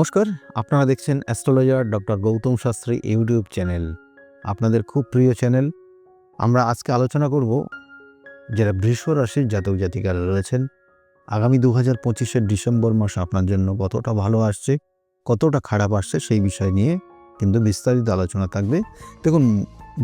নমস্কার, আপনারা দেখছেন astrologer doctor Gautam Shastri YouTube channel, আপনাদের খুব প্রিয় চ্যানেল। আমরা আজকে আলোচনা করব যারা বৃষ রাশির জাতক জাতিকারা রয়েছেন, আগামী দু হাজার পঁচিশের ডিসেম্বর মাস আপনার জন্য কতটা ভালো আসছে, কতটা খারাপ আসছে সেই বিষয় নিয়ে কিন্তু বিস্তারিত আলোচনা থাকবে। দেখুন,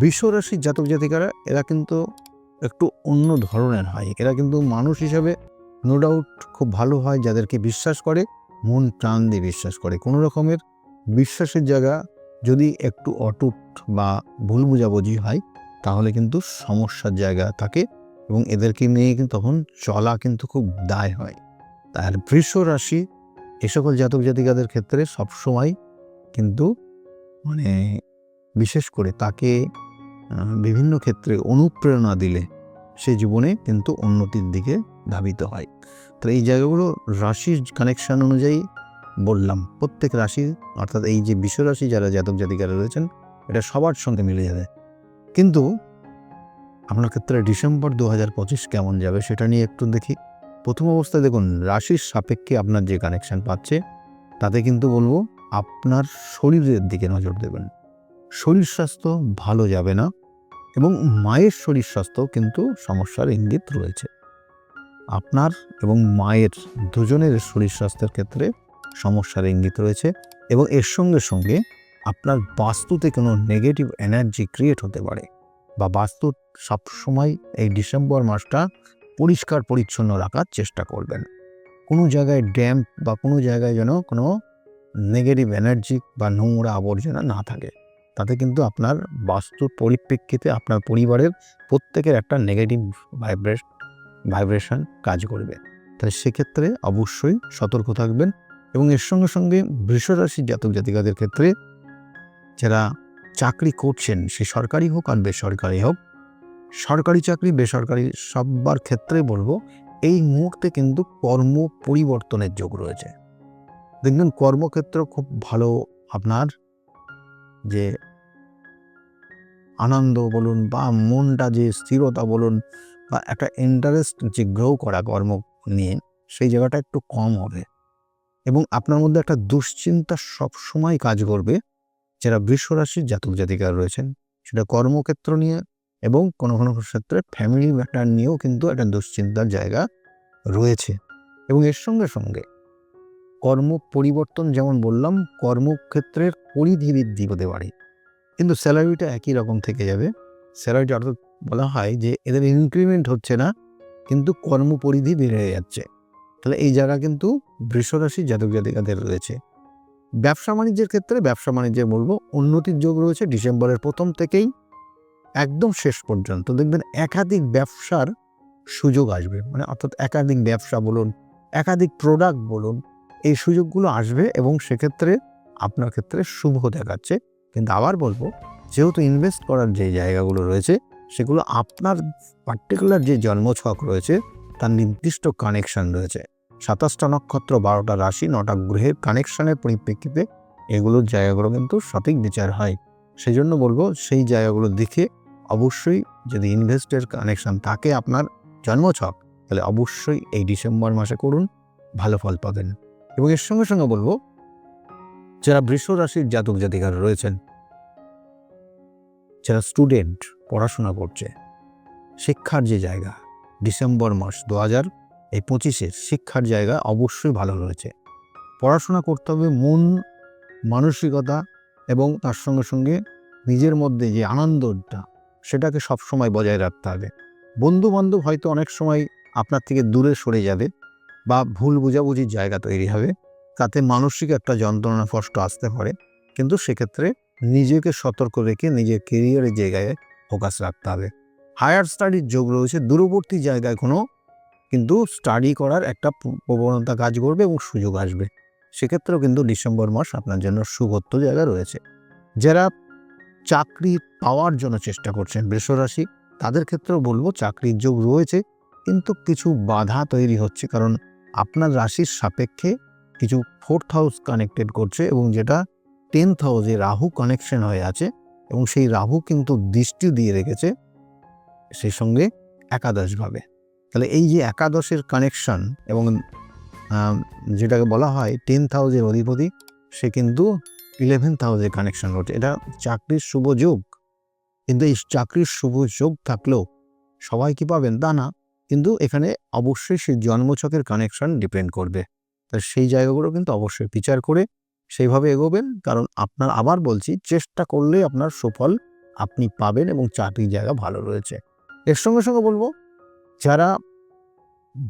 বৃষ রাশির জাতক জাতিকারা, এরা কিন্তু একটু অন্য ধরনের হয়। এরা কিন্তু মানুষ হিসাবে নো ডাউট খুব ভালো হয় যাদেরকে বিশ্বাস করে। মন প্রাণ দিয়ে বিশ্বাস করে। কোনো রকমের বিশ্বাসের জায়গা যদি একটু অটুট বা ভুল বুঝাবুঝি হয়, তাহলে কিন্তু সমস্যার জায়গা থাকে এবং এদেরকে নিয়ে কিন্তু তখন চলা কিন্তু খুব দায় হয়। তার বৃষ রাশি এ সকল জাতক জাতিকাদের ক্ষেত্রে সবসময় কিন্তু মানে বিশেষ করে তাকে বিভিন্ন ক্ষেত্রে অনুপ্রেরণা দিলে সে জীবনে কিন্তু উন্নতির দিকে ধাবিত হয়। তো এই জায়গাগুলো রাশির কানেকশান অনুযায়ী বললাম, প্রত্যেক রাশি অর্থাৎ এই যে বিশ্ব রাশি যারা জাতক জাতিকারা রয়েছেন, এটা সবার সঙ্গে মিলে যাবে। কিন্তু আপনার ক্ষেত্রে ডিসেম্বর দু হাজার পঁচিশ কেমন যাবে সেটা নিয়ে একটু দেখি। প্রথম অবস্থায় দেখুন, রাশির সাপেক্ষে আপনার যে কানেকশান পাচ্ছে, তাতে কিন্তু বলব আপনার শরীরের দিকে নজর দেবেন। শরীর স্বাস্থ্য ভালো যাবে না এবং মায়ের শরীর স্বাস্থ্য কিন্তু সমস্যার ইঙ্গিত রয়েছে। আপনার এবং মায়ের দুজনের শরীর স্বাস্থ্যের ক্ষেত্রে সমস্যার ইঙ্গিত রয়েছে এবং এর সঙ্গে সঙ্গে আপনার বাস্তুতে কোনো নেগেটিভ এনার্জি ক্রিয়েট হতে পারে বা বাস্তু সবসময় এই ডিসেম্বর মাসটা পরিষ্কার পরিচ্ছন্ন রাখার চেষ্টা করবেন। কোনো জায়গায় ড্যাম্প বা কোনো জায়গায় যেন কোনো নেগেটিভ এনার্জি বা নোংরা আবর্জনা না থাকে, তাতে কিন্তু আপনার বাস্তুর পরিপ্রেক্ষিতে আপনার পরিবারের প্রত্যেকের একটা নেগেটিভ ভাইব্রেশন ভাইব্রেশন কাজ করবে। তাই সেক্ষেত্রে অবশ্যই সতর্ক থাকবেন এবং এর সঙ্গে সঙ্গে বৃষরাশির জাতক জাতিকাদের ক্ষেত্রে যারা চাকরি করছেন, সে সরকারি হোক আর বেসরকারি হোক, সরকারি চাকরি, বেসরকারি সবার ক্ষেত্রে বলব, এই মুহূর্তে কিন্তু কর্ম পরিবর্তনের যোগ রয়েছে। দেখবেন কর্মক্ষেত্র খুব ভালো আপনার যে আনন্দ বলুন বা মনটা যে স্থিরতা বলুন বা একটা ইন্টারেস্ট যে গ্রো করা কর্ম নিয়ে সেই জায়গাটা একটু কম হবে। এবং আপনার মধ্যে একটা দুশ্চিন্তা সবসময় কাজ করবে। যারা বৃষ রাশির জাতক জাতিকার রয়েছেন, সেটা কর্মক্ষেত্র নিয়ে এবং কোনো কোনো ক্ষেত্রে ফ্যামিলি ম্যাটার নিয়েও কিন্তু একটা দুশ্চিন্তার জায়গা রয়েছে। এবং এর সঙ্গে সঙ্গে কর্ম পরিবর্তন যেমন বললাম, কর্মক্ষেত্রের পরিধি বৃদ্ধি হতে পারে। কিন্তু স্যালারিটা একই রকম থেকে যাবে। স্যালারিটা অর্থাৎ বলা হয় যে এদের ইনক্রিমেন্ট হচ্ছে না, কিন্তু কর্মপরিধি বেড়ে যাচ্ছে। তাহলে এই জায়গা কিন্তু বৃষরাশি জাতক জাতিকাদের রয়েছে। ব্যবসা বাণিজ্যের ক্ষেত্রে ব্যবসা বাণিজ্যে বলব, উন্নতির যোগ রয়েছে ডিসেম্বরের প্রথম থেকেই, একদম শেষ পর্যন্ত। দেখবেন একাধিক ব্যবসার সুযোগ আসবে। মানে অর্থাৎ একাধিক ব্যবসা বলুন, একাধিক প্রোডাক্ট বলুন, এই সুযোগগুলো আসবে এবং সেক্ষেত্রে আপনার ক্ষেত্রে শুভ দেখাচ্ছে। কিন্তু আবার বলব, যেহেতু ইনভেস্ট করার যে জায়গাগুলো রয়েছে সেগুলো আপনার পার্টিকুলার যে জন্মছক রয়েছে, তার নির্দিষ্ট কানেকশন রয়েছে। সাতাশটা নক্ষত্র, বারোটা রাশি, নটা গ্রহের কানেকশনের পরিপ্রেক্ষিতে এগুলোর জায়গাগুলো কিন্তু সঠিক বিচার হয়। সেই জন্য বলব, সেই জায়গাগুলো দেখে অবশ্যই যদি ইনভেস্টের কানেকশন থাকে আপনার জন্মছক, তাহলে অবশ্যই এই ডিসেম্বর মাসে করুন, ভালো ফল পাবেন। এবং এর সঙ্গে সঙ্গে বলব, যারা বৃষ রাশির জাতক জাতিকারা রয়েছেন, যারা স্টুডেন্ট পড়াশোনা করছে। শিক্ষার যে জায়গা, ডিসেম্বর মাস দু হাজার এই পঁচিশের শিক্ষার জায়গা অবশ্যই ভালো রয়েছে। পড়াশোনা করতে হবে মন, মানসিকতা এবং তার সঙ্গে সঙ্গে নিজের মধ্যে যে আনন্দটা, সেটাকে সবসময় বজায় রাখতে হবে। বন্ধু বান্ধব হয়তো অনেক সময় আপনার থেকে দূরে সরে যাবে বা ভুল বোঝাবুঝির জায়গা তৈরি হবে, তাতে মানসিক একটা যন্ত্রণা কষ্ট আসতে পারে। কিন্তু সেক্ষেত্রে নিজেকে সতর্ক রেখে নিজের কেরিয়ারের জায়গায় ফোকাস রাখতে হবে। হায়ার স্টাডির যোগ রয়েছে দূরবর্তী জায়গায় কোনো, কিন্তু স্টাডি করার একটা প্রবণতা কাজ করবে এবং সুযোগ আসবে। সেক্ষেত্রেও কিন্তু ডিসেম্বর মাস আপনার জন্য সুবত্ত জায়গা রয়েছে। যারা চাকরি পাওয়ার জন্য চেষ্টা করছেন বৃষরাশি তাদের ক্ষেত্রেও বলব চাকরির যোগ রয়েছে, কিন্তু কিছু বাধা তৈরি হচ্ছে কারণ আপনার রাশির সাপেক্ষে কিছু ফোর্থ হাউস কানেক্টেড করছে এবং যেটা টেন্থ হাউসে রাহু কানেকশন হয়ে আছে। এবং সেই রাহু কিন্তু দৃষ্টি দিয়ে রেখেছে সেই সঙ্গে একাদশভাবে তাহলে এই যে একাদশের কানেকশন এবং যেটাকে বলা হয় টেন হাউসের অধিপতি, সে কিন্তু ইলেভেন্থ হাউসে কানেকশন করছে এটা চাকরির শুভ যোগ। কিন্তু এই চাকরির শুভ যোগ থাকলেও সবাই কি পাবেন? তা না। কিন্তু এখানে অবশ্যই সেই জন্মছকের কানেকশন ডিপেন্ড করবে। তা সেই জায়গাগুলো কিন্তু অবশ্যই বিচার করে সেইভাবে এগোবেন। কারণ আপনার, আবার বলছি, চেষ্টা করলে আপনার সুফল আপনি পাবেন এবং চাকরির জায়গা ভালো রয়েছে। এর সঙ্গে সঙ্গে বলব, যারা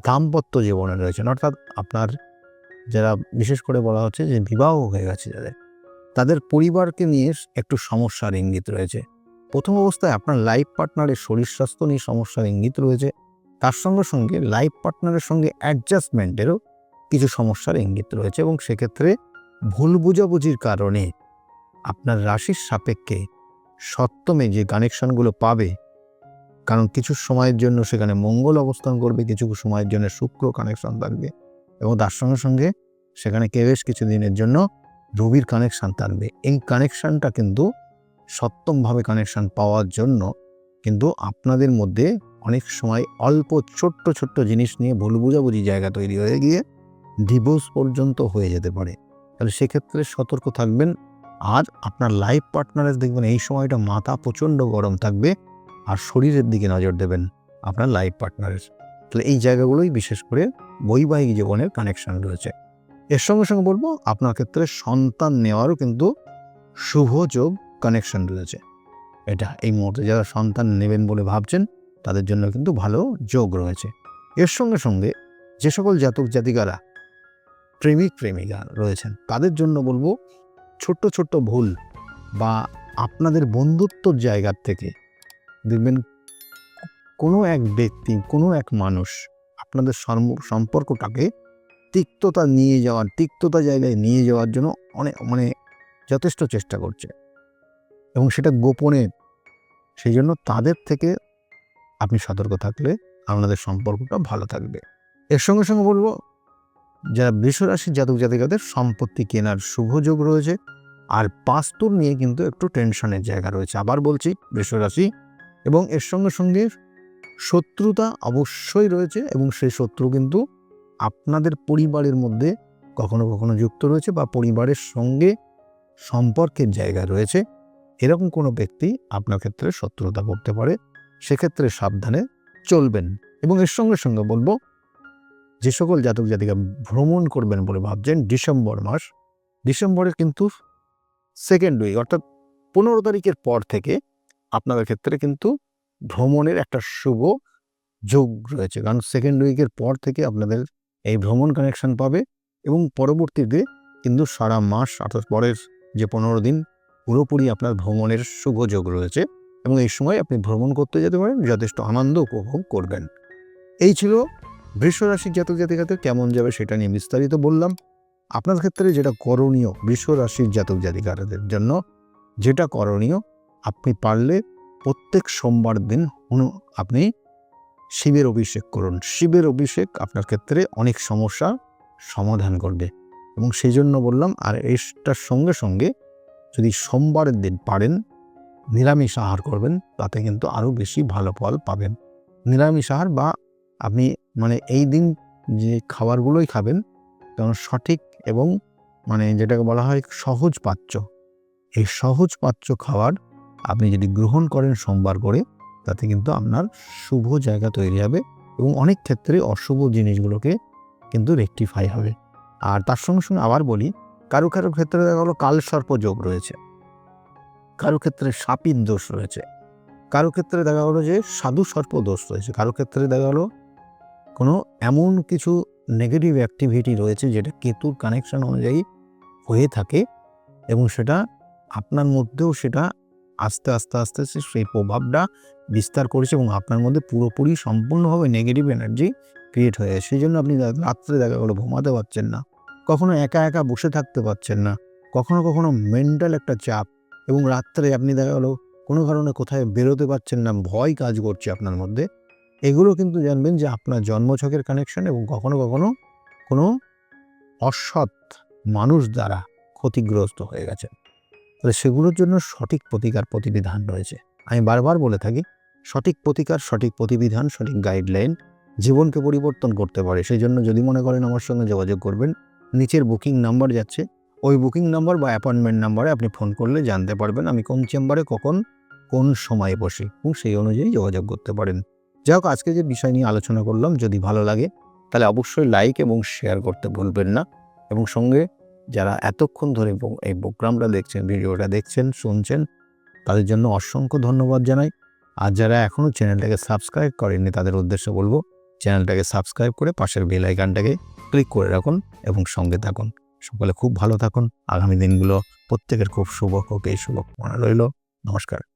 দাম্পত্য জীবনে রয়েছেন, অর্থাৎ আপনার যারা বিশেষ করে বলা হচ্ছে যে বিবাহ হয়ে গেছে যাদের, তাদের পরিবারকে নিয়ে একটু সমস্যার ইঙ্গিত রয়েছে। প্রথম অবস্থায় আপনার লাইফ পার্টনারের শরীর স্বাস্থ্য নিয়ে সমস্যার ইঙ্গিত রয়েছে। তার সঙ্গে সঙ্গে লাইফ পার্টনারের সঙ্গে অ্যাডজাস্টমেন্টেরও কিছু সমস্যার ইঙ্গিত রয়েছে এবং সেক্ষেত্রে ভুল কারণে আপনার রাশির সাপেক্ষে সপ্তমে যে কানেকশনগুলো পাবে, কারণ কিছু সময়ের জন্য সেখানে মঙ্গল অবস্থান করবে, কিছু সময়ের জন্য শুক্র কানেকশন থাকবে এবং তার সঙ্গে সঙ্গে সেখানে কে বেশ কিছু দিনের জন্য রবির কানেকশান থাকবে। এই কানেকশানটা কিন্তু সপ্তমভাবে কানেকশান পাওয়ার জন্য কিন্তু আপনাদের মধ্যে অনেক সময় অল্প ছোট্ট ছোট্ট জিনিস নিয়ে ভুল বুঝাবুঝি জায়গা তৈরি হয়ে গিয়ে ডিভোর্স পর্যন্ত হয়ে যেতে পারে। তাহলে সেক্ষেত্রে সতর্ক থাকবেন। আর আপনার লাইফ পার্টনারের দেখবেন এই সময়টা মাথা প্রচণ্ড গরম থাকবে আর শরীরের দিকে নজর দেবেন আপনার লাইফ পার্টনারের তাহলে এই জায়গাগুলোই বিশেষ করে বৈবাহিক জীবনের কানেকশন রয়েছে। এর সঙ্গে সঙ্গে বলব, আপনার ক্ষেত্রে সন্তান নেওয়ারও কিন্তু শুভ যোগ কানেকশন রয়েছে। এটা এই মুহূর্তে যারা সন্তান নেবেন বলে ভাবছেন, তাদের জন্য কিন্তু ভালো যোগ রয়েছে। এর সঙ্গে সঙ্গে যে সকল জাতক জাতিকারা প্রেমিক প্রেমিকা রয়েছেন। তাদের জন্য বলব ছোট্ট ছোট্ট ভুল বা আপনাদের বন্ধুত্বর জায়গার থেকে দেখবেন কোনো এক ব্যক্তি, কোনো এক মানুষ আপনাদের সম্পর্কটাকে তিক্ততা নিয়ে যাওয়ার, তিক্ততা জায়গায় নিয়ে যাওয়ার জন্য অনেক মানে যথেষ্ট চেষ্টা করছে। এবং সেটা গোপনে সেই জন্য তাদের থেকে আপনি সতর্ক থাকলে আপনাদের সম্পর্কটা ভালো থাকবে। এর সঙ্গে সঙ্গে বলব যারা বৃষরাশির জাতক জাতিকাদের সম্পত্তি কেনার শুভ যোগ রয়েছে, আর পাস্তুর নিয়ে কিন্তু একটু টেনশনের জায়গা রয়েছে। আবার বলছি, বৃষরাশি এবং এর সঙ্গে সঙ্গে শত্রুতা অবশ্যই রয়েছে এবং সেই শত্রু কিন্তু আপনাদের পরিবারের মধ্যে কখনো কখনো যুক্ত রয়েছে বা পরিবারের সঙ্গে সম্পর্কের জায়গা রয়েছে। এরকম কোনো ব্যক্তি আপনার ক্ষেত্রে শত্রুতা করতে পারে, সেক্ষেত্রে সাবধানে চলবেন। এবং এর সঙ্গে সঙ্গে বলব যে সকল জাতক জাতিকা ভ্রমণ করবেন বলে ভাবছেন ডিসেম্বর মাস, ডিসেম্বরের কিন্তু সেকেন্ড উইক অর্থাৎ পনেরো তারিখের পর থেকে আপনাদের ক্ষেত্রে কিন্তু ভ্রমণের একটা শুভ যোগ রয়েছে। কারণ সেকেন্ড উইকের পর থেকে আপনাদের এই ভ্রমণ কানেকশন পাবে এবং পরবর্তীতে কিন্তু সারা মাস, অর্থাৎ পরের যে পনেরো দিন, পুরোপুরি আপনার ভ্রমণের শুভ যোগ রয়েছে এবং এই সময় আপনি ভ্রমণ করতে যেতে পারেন, যথেষ্ট আনন্দ উপভোগ করবেন। এই ছিল বৃষরাশির জাতক জাতিকাদের কেমন যাবে সেটা নিয়ে বিস্তারিত বললাম। আপনার ক্ষেত্রে যেটা করণীয় বৃষরাশির জাতক জাতিকাদের জন্য, যেটা করণীয়, আপনি পারলে প্রত্যেক সোমবার দিন আপনি শিবের অভিষেক করুন। শিবের অভিষেক আপনার ক্ষেত্রে অনেক সমস্যা সমাধান করবে। এবং সেই জন্য বললাম, আর এটার সঙ্গে সঙ্গে যদি সোমবারের দিন পারেন, নিরামিষ আহার করবেন, তাতে কিন্তু আরও বেশি ভালো ফল পাবেন। নিরামিষ আহার বা আপনি মানে এই দিন যে খাবারগুলোই খাবেন, কারণ সঠিক এবং মানে যেটাকে বলা হয় সহজ পাচ্য। এই সহজ পাচ্য খাবার আপনি যদি গ্রহণ করেন সোমবার করে, তাতে কিন্তু আপনার শুভ জায়গা তৈরি হবে এবং অনেক ক্ষেত্রে অশুভ জিনিসগুলোকে কিন্তু রেকটিফাই হবে। আর তার সঙ্গে সঙ্গে আবার বলি, কারও কারও ক্ষেত্রে দেখা গেলো কালসর্প যোগ রয়েছে। কারও ক্ষেত্রে সাপির দোষ রয়েছে। কারও ক্ষেত্রে দেখা গেলো যে সাধু সর্প দোষ রয়েছে। কারও ক্ষেত্রে দেখা গেলো কোনো এমন কিছু নেগেটিভ অ্যাক্টিভিটি রয়েছে যেটা কেতুর কানেকশন অনুযায়ী হয়ে থাকে এবং সেটা আপনার মধ্যেও সেটা আস্তে আস্তে আস্তে আস্তে সেই প্রভাবটা বিস্তার করেছে এবং আপনার মধ্যে পুরোপুরি সম্পূর্ণভাবে নেগেটিভ এনার্জি ক্রিয়েট হয়ে সেই জন্য আপনি রাত্রে দেখা গেলো ঘুমাতে পারছেন না, কখনো একা একা বসে থাকতে পারছেন না, কখনো কখনো মেন্টাল একটা চাপ এবং রাত্রে আপনি দেখা গেলো কোনো কারণে কোথায় বেরোতে পারছেন না, ভয় কাজ করছে আপনার মধ্যে এগুলো কিন্তু জানবেন যে আপনার জন্মছকের কানেকশন এবং কখনো কখনো কোনো অসৎ মানুষ দ্বারা ক্ষতিগ্রস্ত হয়ে গেছে তাহলে সেগুলোর জন্য সঠিক প্রতিকার প্রতিবিধান রয়েছে। আমি বারবার বলে থাকি, সঠিক প্রতিকার, সঠিক প্রতিবিধান, সঠিক গাইডলাইন জীবনকে পরিবর্তন করতে পারে। সেই জন্য যদি মনে করেন আমার সঙ্গে যোগাযোগ করবেন, নিচের বুকিং নাম্বার যাচ্ছে, ওই বুকিং নাম্বার বা অ্যাপয়েন্টমেন্ট নাম্বারে আপনি ফোন করলে জানতে পারবেন আমি কোন চেম্বারে কখন, কোন সময়ে বসি এবং সেই অনুযায়ী যোগাযোগ করতে পারেন। যাই হোক আজকে যে বিষয় নিয়ে আলোচনা করলাম, যদি ভালো লাগে, তাহলে অবশ্যই লাইক এবং শেয়ার করতে ভুলবেন না। এবং সঙ্গে যারা এতক্ষণ ধরে এই প্রোগ্রামটা দেখছেন, ভিডিওটা দেখছেন, শুনছেন, তাদের জন্য অসংখ্য ধন্যবাদ জানাই। আর যারা এখনও চ্যানেলটাকে সাবস্ক্রাইব করেননি, তাদের উদ্দেশ্যে বলব, চ্যানেলটাকে সাবস্ক্রাইব করে পাশের বেল আইকনটাকে ক্লিক করে রাখুন এবং সঙ্গে থাকুন। সকলে খুব ভালো থাকুন। আগামী দিনগুলো প্রত্যেকের খুব শুভ হোক, এই শুভ মনে রইল। নমস্কার।